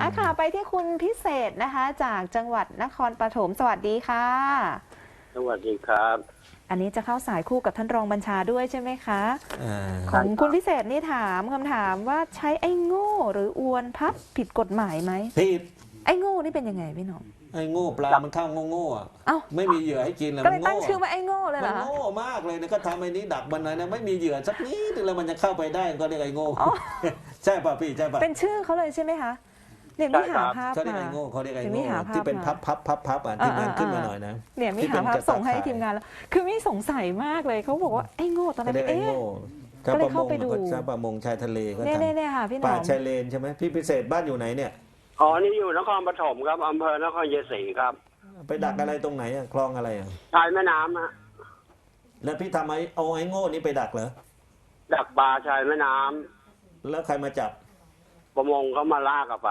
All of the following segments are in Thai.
อะค่ะไปที่คุณพิเศษนะคะ จากจังหวัดนครปฐมสวัสดีค่ะ สวัสดีครับ อันนี้จะเข้าสายคู่กับท่านรองบัญชาด้วยใช่ไหมคะอ่าของคุณพิเศษนี่ถามคำถามว่าใช้ไอ้โง่หรืออวนพับผิดกฎหมายไหมผิดไอ้โง่นี่เป็นยังไงพี่หน้อง ไอ้โง่ปลา มันเข้าโง่ๆอะเอ้า ไม่มีเหยื่อให้กินแล้วก็มัเลยนตั้งโง่ชื่อว่าไอ้โง่เลยเหรมัอนคะ โง่มากเลยนะก็ทำไอ้นี้ดักมันเลยนะไม่มีเหยื่อสักนิดนึงแล้วมันจะเข้าไปได้ก็เรียกไอ้โง่ อ๋อ ใช่ป่ะพี่ใช่ป่ะเป็นชื่อเขาเลยใช่ไหมคะ เนี่ยมีหาภาพเขาเรียกมา ไอ้โง่เขาเรียกไอ้เดี๋ยวมีโง่หาภาพที่เป็นมาพับพับพับพับอะอ่าทีมงานขึ้นมาอ่าหน่อยนะ เนี่ยมีที่เป็หานภาพกระส่งให้ตาข่ายทีมงานแล้ว คือมีสงสัยมากเลยเขาบอกว่าไอ้โง่ตอนเขานั้นเรียกไอ้เอ๊ะ โง่ก็ชาวเลปยระมเข้างไปดู ก็ชาวประมงชายทะเลก็เนี่ยทเนี่ยเนี่ยค่ะพี่หนำป่าอมชายเลนใช่ไหมพี่พิเศษบ้านอยู่ไหนเนี่ย อ๋อนี่อยู่นครปฐมครับอำเภอนครเยศรีครับไปดักอะไรตรงไหนอะคลองอะไรอะชายแม่น้ำฮะแล้วพี่ทำไอ้เอาไอ้โง่นี้ไปดักเหรอดักปลาชายแม่น้ำแล้วใครมาจับ ประมงเขามาลากกลับไป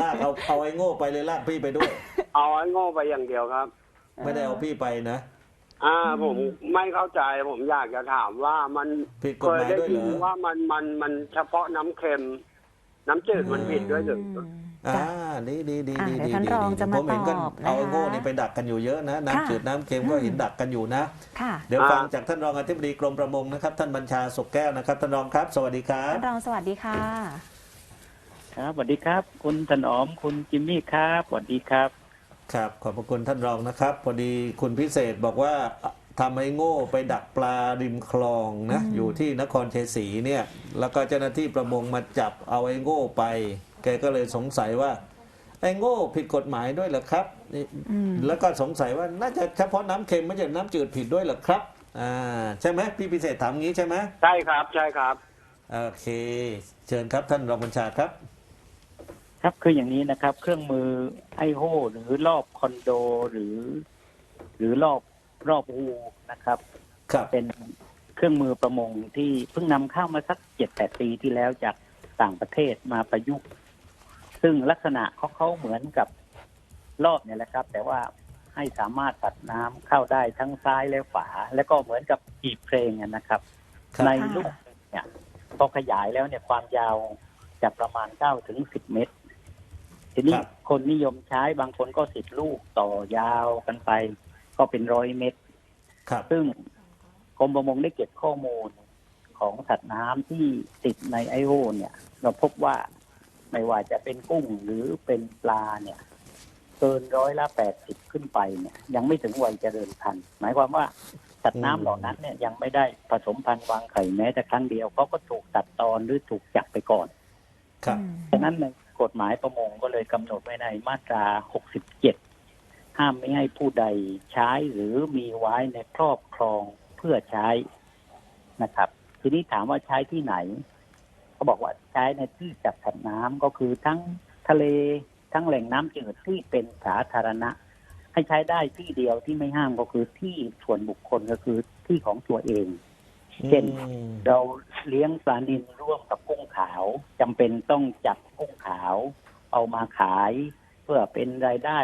ลากเอาเอาไอ้โง่ไปเลยลากพี่ไปด้วย เอาไอ้โง่ไปอย่างเดียวครับ ไม่ได้เอาพี่ไปนะ อ่าผมไม่เข้าใจผมอยากจะถามว่ามันผิดกเคฎหยมายได้ด้วยยิเหรนอว่ามันมันมันเฉพาะน้ำเค็ม น้ำจืดมันผิดด้วยหรืออืมอ่าจ้ะ ดีดีดีอะดีเดี๋ยวดีท่านดีรองจะมาผมเห็นกันตอบนะคะเอาไอ้โง่นี่ไปดักกันอยู่เยอะนะค่ะน้ำจืดน้ำเค็มก็เห็นดักกันอยู่นะ ค่ะเดี๋ยวฟังจากท่านรองอธิบดีกรมประมงนะครับ ท่านบัญชาสุกแก้วนะครับท่านรองครับ สวัสดีครับ ท่านรองสวัสดีค่ะ ครับสวัสดีครับ คุณถนอมคุณจิมมี่ครับสวัสดีครับ ครับ ขอบพระคุณท่านรองนะครับ พอดีคุณพิเศษบอกว่าทำไอ้โง่ไปดักปลาริมคลองนะอืมอยู่ที่นครชัยศรีเนี่ย แล้วก็เจ้าหน้าที่ประมงมาจับเอาไอ้โง่ไป แกก็เลยสงสัยว่า ไอ้โง่ผิดกฎหมายด้วยเหรอครับนี่อืมแล้วก็สงสัยว่าน่าจะเฉพาะน้ำเค็มไม่ใช่น้ำจืดผิดด้วยเหรอครับอ่าใช่ไหมพี่พิเศษถามงี้ใช่ไหมใช่ครับ ใช่ครับ โอเค เชิญครับท่านรองบัญชาครับ ครับคืออย่างนี้นะครับ เครื่องมือไอโฮหรือรอบคอนโดหรือ หรือรอบรอบฮูนะครับครับเป็นเครื่องมือประมงที่เพิ่งนำเข้ามาสักเจ็ดแปดปีที่แล้วจากต่างประเทศมาประยุกต์ ซึ่งลักษณะเขาเขาเหมือนกับรอบเนี่ยแหละครับ แต่ว่าให้สามารถตัดน้ำเข้าได้ทั้งซ้ายและขวา แล้วก็เหมือนกับจีบเพลงอะนะครับครับ ในลูกเนี่ยพอขยายแล้วเนี่ยความยาวจะประมาณเก้าถึงสิบเมตร ทีนี้ครับคนนิยมใช้บางคนก็สิบลูกต่อยาวกันไป ก็เป็นร้อยเมตรครับ ซึ่งกรมประมงได้เก็บข้อมูลของสัตว์น้ำที่ติดในไอโอเนี่ย เราพบว่าไม่ว่าจะเป็นกุ้งหรือเป็นปลาเนี่ย เกินร้อยละแปดสิบขึ้นไปเนี่ย ยังไม่ถึงวัยเจริญพันธุ์หมายความว่าสัตว์น้ำเหล่านั้นเนี่ยยังไม่ได้ผสมพันธุ์วางไข่แม้แต่ครั้งเดียวเขาก็ถูกตัดตอนหรือถูกจับไปก่อน ครับ ฉะนั้นใน กฎหมายประมงก็เลยกำหนดไว้ในมาตรา 67 ห้ามไม่ให้ผู้ใดใช้หรือมีไว้ในครอบครองเพื่อใช้นะครับ ทีนี้ถามว่าใช้ที่ไหนเขาบอกว่าใช้ในที่จับสัตว์น้ำก็คือทั้งทะเลทั้งแหล่งน้ำจืดที่เป็นสาธารณะ ให้ใช้ได้ที่เดียวที่ไม่ห้ามก็คือที่ส่วนบุคคลก็คือที่ของตัวเอง เช่นอืมเราเลี้ยงปลานิลร่วมกับกุ้ง ขาวจำเป็นต้องจับกุ้งขาว เอามาขายเพื่อเป็นรายได้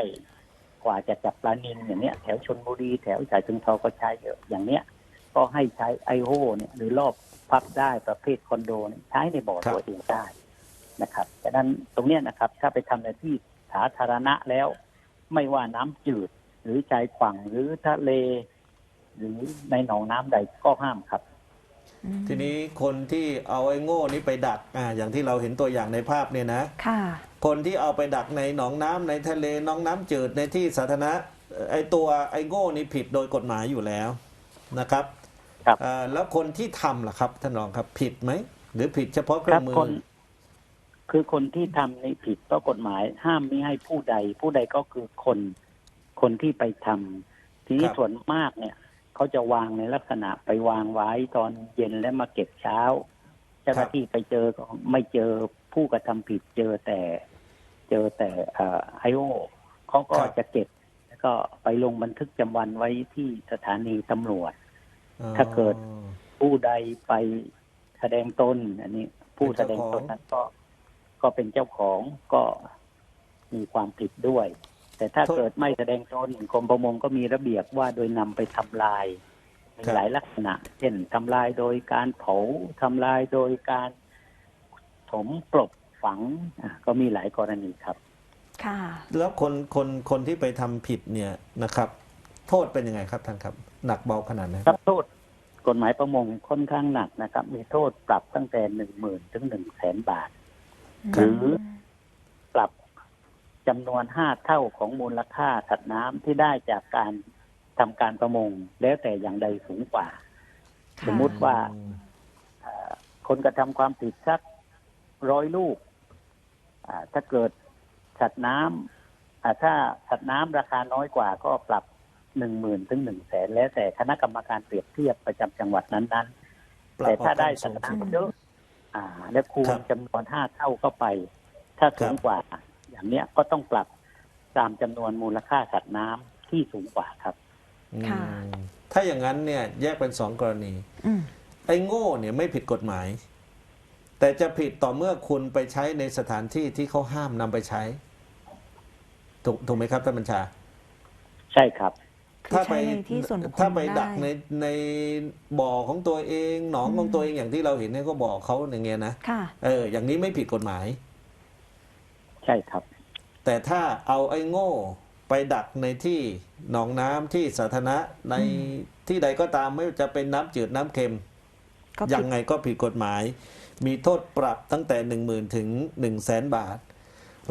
กว่าจะจับปลานิลอย่างเนี้ย แถวชนบุรีแถวฉะเชิงเทราก็ใช้เยอะอย่างเนี้ย ก็ให้ใช้ไอโฮเนี่ยหรือรอบพับได้ประเภทคอนโดเนี่ยใช้ในบ่อครับตัวเองได้นะครับดังนั้นตรงเนี้ยนะครับ ถ้าไปทำในที่สาธารณะแล้ว ไม่ว่าน้ำจืดหรือชายฝั่งหรือทะเล หรือในหนองน้ำใดก็ห้ามครับ ทีนี้คนที่เอาไอ้โง่นี้ไปดักอ่าอย่างที่เราเห็นตัวอย่างในภาพเนี่ยนะค่ะ คนที่เอาไปดักในหนองน้ำในทะเลหนองน้ำจืดในที่สาธารณะเอ่อไอ้ตัวไอ้โง่นี่ผิดโดยกฎหมายอยู่แล้วนะครับครับอ่าแล้วคนที่ทำล่ะครับท่านรองครับผิดไหม หรือผิดเฉพาะเคครื่รัอบงมือคนคือคนที่ทำในผิดเพราะกฎหมายห้ามไม่ให้ผู้ใด ผู้ใดก็คือคนคนที่ไปทำทีนี้ครับส่วนมากเนี่ย เขาจะวางในลักษณะไปวางไว้ตอนเย็นแล้วมาเก็บเช้า เจ้าหน้าที่ไปเจอก็ไม่เจอผู้กระทำผิดเจอแต่ เจอแต่ไอโอเขาก็ครับจะเก็บ แล้วก็ไปลงบันทึกจำวันไว้ที่สถานีตำรวจอ๋อถ้าเกิดผู้ใดไปแสดงตนอันนี้ ผู้เป็นแสเจ้าดงของตนนั้นก็ก็เป็นเจ้าของก็มีความผิดด้วย แต่ถ้าเกิดไม่แสดงตนกรมประมงก็มีระเบียบว่าโดยนำไปทำลายมีหลายลักษณะ เช่นทำลายโดยการเผาทำลายโดยการถมกลบฝังอะก็มีหลายกรณีครับ ค่ะ แล้วคนคนคนที่ไปทำผิดเนี่ยนะครับ โทษเป็นยังไงครับท่านครับ หนักเบาขนาดไหนครับโทษกฎหมายประมงค่อนข้างหนักนะครับ มีโทษปรับตั้งแต่หนึ่งหมื่นถึงหนึ่งแสนบาท หรือปรับ จำนวนห้าเท่าของมูลค่าสัตว์น้ำที่ได้จากการทำการประมง แล้วแต่อย่างใดสูงกว่าค่ะสมมุติว่าเอ่อคนกระทำความผิดสักร้อยลูกอ่าถ้าเกิดสัตว์น้ำอ่าถ้าสัตว์น้ำราคาน้อยกว่าก็ปรับหนึ่งหมื่นถึงหนึ่งแสนแล้วแต่คณะกรรมการเปรียบเทียบประจำจังหวัดนั้นๆปรับแต่ถ้าได้ออกสัตสูว์งสุดน้ำเยอะอ่าและคูครัณบจำนวนห้าเท่าเข้าไป ถ้าสูงครับกว่า อย่างเนี้ยก็ต้องปรับตามจำนวนมูลค่าสัตว์น้ำที่สูงกว่าครับค่ะอืมถ้าอย่างนั้นเนี่ยแยกเป็นสองกรณี อืม ไอ้โง่เนี่ยไม่ผิดกฎหมาย แต่จะผิดต่อเมื่อคุณไปใช้ในสถานที่ที่เขาห้ามนำไปใช้ ถูกถูกไหมครับท่านบัญชา ใช่ครับ คือใช้ในที่ส่วนบุคคลถ้าไปดักได้ในในบ่อของตัวเองหนองของตัวเองอย่างที่เราเห็นเนี่ยก็บอกเขาอย่างเงี้ยนะค่ะ เอออย่างนี้ไม่ผิดกฎหมาย ใช่ครับ แต่ถ้าเอาไอ้โง่ไปดักในที่หนองน้ำที่สาธารณะในที่ใดก็ตามไม่ว่าจะเป็นน้ำจืดน้ำเค็มก็ผิยัดงไงก็ผิดกฎหมาย มีโทษปรับตั้งแต่ 1 0,000ถึง1 0 0 0 0แสนบาท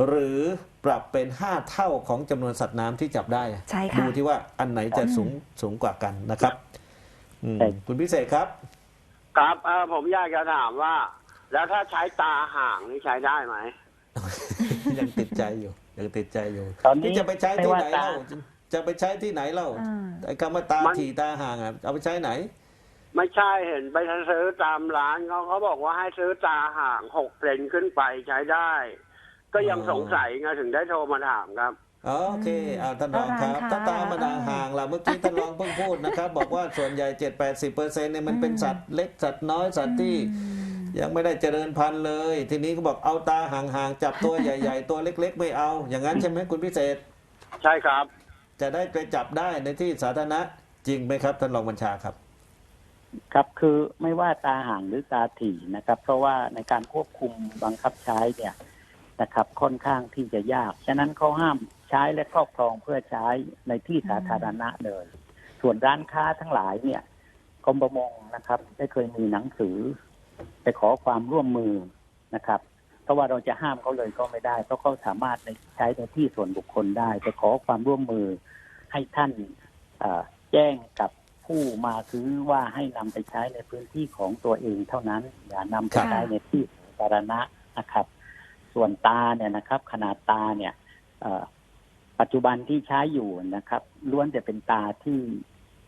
หรือปรับเป็น 5 เท่าของจำนวนสัตว์น้ำที่จับได้ใช่ค่ะดูที่ว่าอันไหนจะสูงสูงกว่ากันนะครับอืมใช่คุณพิเศษครับ ครับเออผมอยากจะถามว่า แล้วถ้าใช้ตาห่างนี่ใช้ได้ไหมยังติดใจอยู่ ยังติดใจอยู่ตอนนี้ที่จะไปใช้ที่ไหนไม่ว่าเล่าตาจะไปใช้ที่ไหนเล่าอ่า ไอ้คำว่าตามัน ถี่ตาห่างอะเอาไปใช้ไหน ไม่ใช่เห็นไปซื้อตามร้านเขาเขาบอกว่าให้ซื้อตาห่างหกเซนขึ้นไปใช้ได้ ก็ยังอ๋อ สงสัยไงถึงได้โทรมาถามครับ อ๋อโอเคอ่าท่านรองครับร้านค้าถ้าตามมาดาห่างล่ะเมื่อกี้ท่านรองเพิ่งพูดนะครับ บอกว่าส่วนใหญ่ 7-80%เนี่ยมันเป็นสัตว์เล็กสัตว์น้อยสัตว์ที่ ยังไม่ได้เจริญพันธุ์เลย ทีนี้ก็บอกเอาตาห่างๆจับตัวใหญ่ ๆ ตัวเล็ก ๆ ไม่เอา อย่างนั้นใช่ไหมคุณพิเศษ ใช่ครับ จะได้ไปจับได้ในที่สาธารณะจริงไหมครับท่านรองบัญชาครับ ครับคือไม่ว่าตาห่างหรือตาถี่นะครับ เพราะว่าในการควบคุมบังคับใช้เนี่ยนะครับค่อนข้างที่จะยาก ฉะนั้นเขาห้ามใช้และครอบครองเพื่อใช้ในที่สาธารณะเลย ส่วนร้านค้าทั้งหลายเนี่ยกรมประมงนะครับ ได้เคยมีหนังสือ ไปขอความร่วมมือนะครับ เพราะว่าเราจะห้ามเขาเลยก็ไม่ได้ เพราะเขาสามารถใช้ในที่ส่วนบุคคลได้ไปขอความร่วมมือให้ท่านแจ้งกับผู้มาซื้อว่าให้นำไปใช้ในพื้นที่ของตัวเองเท่านั้น อย่านำไปใช้ในที่สาธารณะนะครับ ส่วนตาเนี่ยนะครับ ขนาดตาเนี่ยปัจจุบันที่ใช้อยู่นะครับล้วนจะเป็นตาที่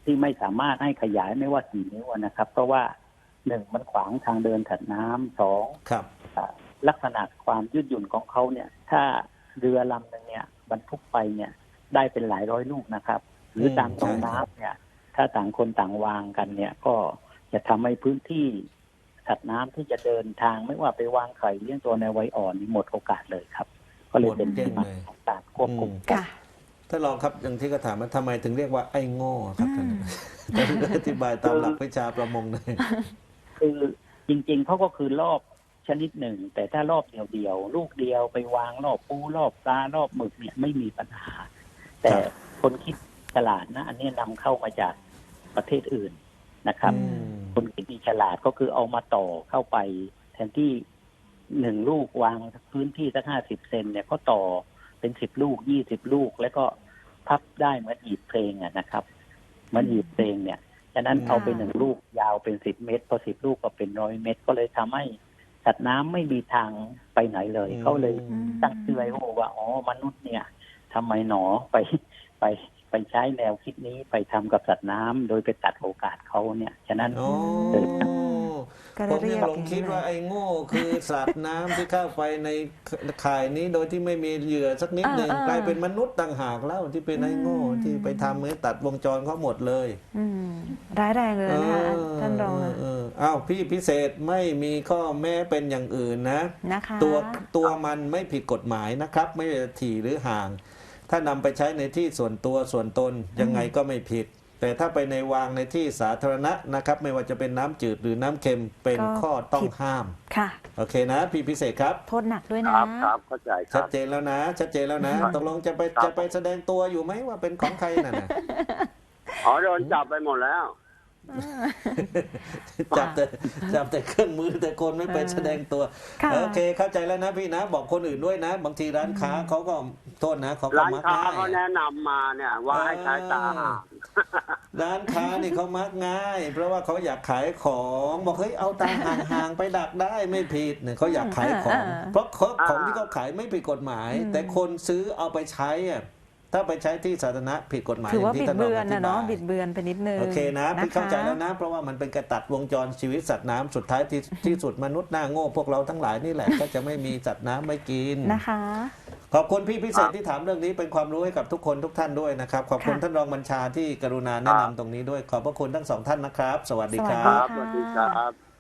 ที่ไม่สามารถให้ขยายไม่ว่ากี่นิ้วนะครับ เพราะว่า หนึ่งมันขวางทางเดินถัดน้ำสองครับอ่าลักษณะความยืดหยุ่นของเขาเนี่ย ถ้าเรือลำหนึงเนี่ยบรรทุกไปเนี่ย ได้เป็นหลายร้อยลูกนะครับ หรือมตามตรงใช่ครับน้ำเนี่ย ถ้าต่างคนต่างวางกันเนี่ย ก็จะทำให้พื้นที่สัตว์น้ำที่จะเดินทางไม่ว่าไปวางไข่เลี้ยงตัวในวัยอ่อนนี่หมดโอกาสเลยครับ ก็เลยเป็นหมดเกลี้ที่ยงมาเลยของการควบคุมอืมค่ะท่านรองครับอย่างที่ก็ถามว่าทำไมถึงเรียกว่าไอ้โง่ครับท่านท่านอธิบายตามหลักวิชาประมงหน่อย คือจริง ๆเขาก็คือรอบชนิดหนึ่ง แต่ถ้ารอบเดียวๆลูกเดียวไปวางรอบปูรอบปลารอบหมึกเนี่ยไม่มีปัญหา แต่ครับคนคิดฉลาดนะ อันนี้นำเข้ามาจากประเทศอื่นนะครับอืคนคิดมีฉลาดก็คือเอามาต่อเข้าไป แทนที่หนึ่งลูกวางพื้นที่สักห้าสิบเซนเนี่ยก็ต่อเป็นสิบลูกยี่สิบลูก แล้วก็พับได้เหมือนหีบเพลงอะนะครับเหมือนหีบเพลงเนี่ย ฉะนั้นอืมเอาไปหนึ่งลูกยาวเป็นสิบเมตรพอสิบลูกก็เป็นร้อยเมตร ก็เลยทำให้สัตว์น้ำไม่มีทางไปไหนเลยเขาเลยอืมตั้งชื่อไว้ว่าอ๋อมนุษย์เนี่ยทำไมหนอไปไปไปใช้แนวคิดนี้ไปทำกับสัตว์น้ำโดยไปตัดโอกาสเขาเนี่ย ฉะนั้นโอ้ ก็เลผยมเรียัยงกหลงคิดว่าไอ้โง่คือสัตว์น้ำที่เข้าไปในข่ายนี้โดยที่ไม่มีเหยื่อสักนิดหนึ่งเออเออ กลายเป็นมนุษย์ต่างหากแล้วที่เป็นไอ้โง่อืมที่ไปทำเมื่อตัดวงจรเขาหมดเลย อืมร้ายแรงเลยนะคะท่านรองเออะอเอออ้าวพี่พิเศษไม่มีข้อแม้เป็นอย่างอื่นนะ นะคะ ตัวตัวมันไม่ผิดกฎหมายนะครับ ไม่ว่าจะถี่หรือห่าง ถ้านำไปใช้ในที่ส่วนตัวส่วนตนยังไงก็ไม่ผิด แต่ถ้าไปในวางในที่สาธารณะนะครับ ไม่ว่าจะเป็นน้ำจืดหรือน้ำเค็มเป็นก็ข้อต้องผิด ห้าม ค่ะ โอเคนะ พี่พิเศษครับ โทษหนักด้วยคนะ รับครับเข้าใจคชัรัดบ เจนแล้วนะ ชัดเจนแล้วนะตกลงจะไปครับ จะไปแสดงตัวอยู่ไหมว่าเป็นของใครน่ะนะ อ๋อโดนจับไปหมดแล้ว จับแต่จับแต่เครื่องมือแต่คนไม่ไปแสดงตัวค่ะโอเคเข้าใจแล้วนะพี่นะ บอกคนอื่นด้วยนะ บางทีร้านค้าเขาก็โทษนะเขาก็ร้านมักค้าง่ายเขาแนะนำมาเนี่ยว่าให้ใช้ตาห่างร้านค้านี่เขามักง่าย เพราะว่าเขาอยากขายของบอกเฮ้ยเอาตาห่างๆไปดักได้ไม่ผิดเนี่ยเขาอยากขายของอ่าเพราะเขาอ่าของที่เขาขายไม่ผิดกฎหมายอืมแต่คนซื้อเอาไปใช้อะ ถ้าไปใช้ที่สาธารณะผิดกฎหมายถือว่าย่งบิที่ดท่รเบืงอนนะธิเนาะบายบิดเบือนไปนิดนึงโอเคนะพี่เข้าใจแล้วคนะ เพราะว่ามันเป็นกระตัดวงจรชีวิตสัตว์น้ำสุดท้ายที่ที่สุดมนุษย์หน้าโง่พวกเราทั้งหลายนี่แหละ ก็จะไม่มีสัตว์น้ำไม่กินนะคะ ขอบคุณพี่พิเศษครับที่ถามเรื่องนี้เป็นความรู้ให้กับทุกคนทุกท่านด้วยนะครับ ขอบคุณค่ะท่านรองบัญชาที่กรุณาแนะนำตรงนี้ด้วย ขอบพระคุณทั้งสองท่านนะครับ สวัสดีครัสวัสดีบครับสวัสดีครับ